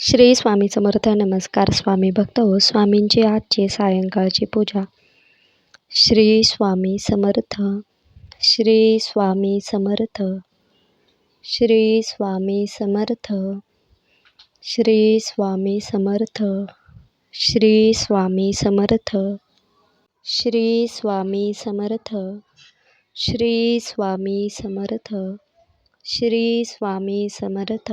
श्री स्वामी समर्थ नमस्कार स्वामी भक्त हो स्वामींची आजची सायंकाळची पूजा. श्री स्वामी समर्थ श्री स्वामी समर्थ श्री स्वामी समर्थ श्री स्वामी समर्थ श्री स्वामी समर्थ श्री स्वामी समर्थ श्री स्वामी समर्थ श्री स्वामी समर्थ